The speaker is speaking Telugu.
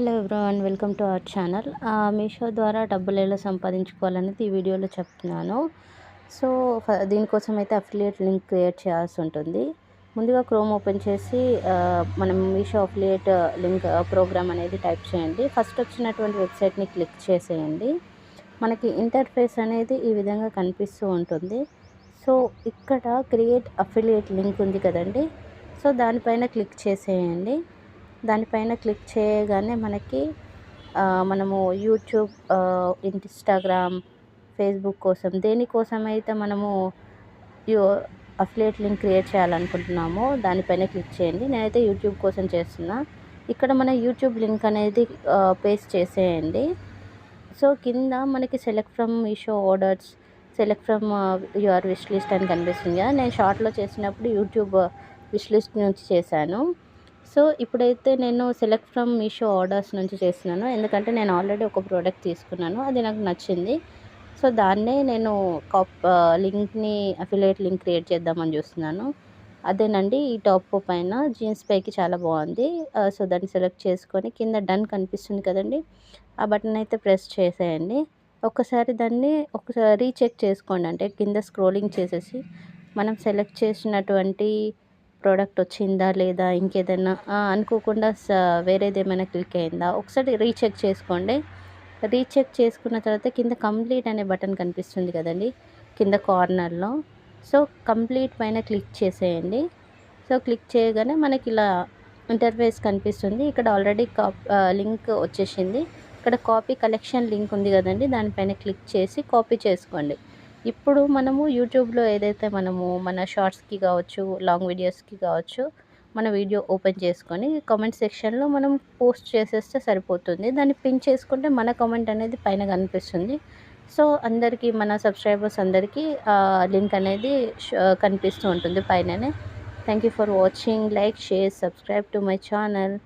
Hello everyone welcome to our channel. Meesho ద్వారా డబ్బులు ఎలా సంపాదించుకోవాలనేది ఈ వీడియోలో చెప్తున్నాను. సో దీనికోసం అయితే అఫిలియేట్ లింక్ క్రియేట్ చేయాల్సి ఉంటుంది. ముందుగా క్రోమ్ ఓపెన్ చేసి మనం మీషో అఫిలియేట్ లింక్ ప్రోగ్రామ్ అనేది టైప్ చేయండి. ఫస్ట్ వచ్చినటువంటి వెబ్సైట్ని క్లిక్ చేసేయండి. మనకి ఇంటర్ఫేస్ అనేది ఈ విధంగా కనిపిస్తూ ఉంటుంది. సో ఇక్కడ క్రియేట్ అఫిలియేట్ లింక్ ఉంది కదండి. సో దానిపైన క్లిక్ చేసేయండి. దానిపైన క్లిక్ చేయగానే మనకి మనము యూట్యూబ్ ఇన్స్టాగ్రామ్ ఫేస్బుక్ కోసం దేనికోసం అయితే మనము యూ అఫిలియేట్ లింక్ క్రియేట్ చేయాలనుకుంటున్నామో దానిపైన క్లిక్ చేయండి. నేనైతే యూట్యూబ్ కోసం చేస్తున్నా. ఇక్కడ మన యూట్యూబ్ లింక్ అనేది పేస్ట్ చేసేయండి. సో కింద మనకి select from Meesho orders select from your wish list అని కనిపిస్తుంది కదా. నేను షార్ట్లో చేసినప్పుడు యూట్యూబ్ విష్ లిస్ట్ నుంచి చేశాను. సో ఇప్పుడైతే నేను సెలెక్ట్ ఫ్రమ్ మీషో ఆర్డర్స్ నుంచి చేస్తున్నాను. ఎందుకంటే నేను ఆల్రెడీ ఒక ప్రోడక్ట్ తీసుకున్నాను. అది నాకు నచ్చింది. సో దాన్నే నేను కాప్ లింక్ని అఫిలియేట్ లింక్ క్రియేట్ చేద్దామని చూస్తున్నాను. అదేనండి ఈ టాప్ పైన జీన్స్ పైకి చాలా బాగుంది. సో దాన్ని సెలెక్ట్ చేసుకొని కింద డన్ కనిపిస్తుంది కదండి. ఆ బటన్ అయితే ప్రెస్ చేసేయండి. ఒకసారి దాన్ని ఒకసారి రీచెక్ చేసుకోండి. అంటే కింద స్క్రోలింగ్ చేసేసి మనం సెలెక్ట్ చేసినటువంటి ప్రోడక్ట్ వచ్చిందా లేదా ఇంకేదైనా అనుకోకుండా స- వేరేది ఏమైనా క్లిక్ అయిందా? ఒకసారి రీచెక్ చేసుకోండి. రీచెక్ చేసుకున్న తర్వాత కింద కంప్లీట్ అనే బటన్ కనిపిస్తుంది కదండి కింద కార్నర్లో సో కంప్లీట్ పైన క్లిక్ చేసేయండి. సో క్లిక్ చేయగానే మనకి ఇలా ఇంటర్ఫేస్ కనిపిస్తుంది. ఇక్కడ ఆల్రెడీ కాప్ లింక్ వచ్చేసింది. ఇక్కడ కాపీ కలెక్షన్ లింక్ ఉంది కదండి దానిపైన క్లిక్ చేసి కాపీ చేసుకోండి. ఇప్పుడు మనము యూట్యూబ్లో ఏదైతే మనము మన షార్ట్స్కి కావచ్చు లాంగ్ వీడియోస్కి కావచ్చు మన వీడియో ఓపెన్ చేసుకొని కామెంట్ సెక్షన్లో మనం పోస్ట్ చేసేస్తే సరిపోతుంది. దాన్ని పిన్ చేసుకుంటే మన కామెంట్ అనేది పైన కనిపిస్తుంది. సో అందరికీ మన సబ్స్క్రైబర్స్ అందరికీ లింక్ అనేది కనిపిస్తూ ఉంటుంది పైననే. Thank you for watching. Like share subscribe to my channel.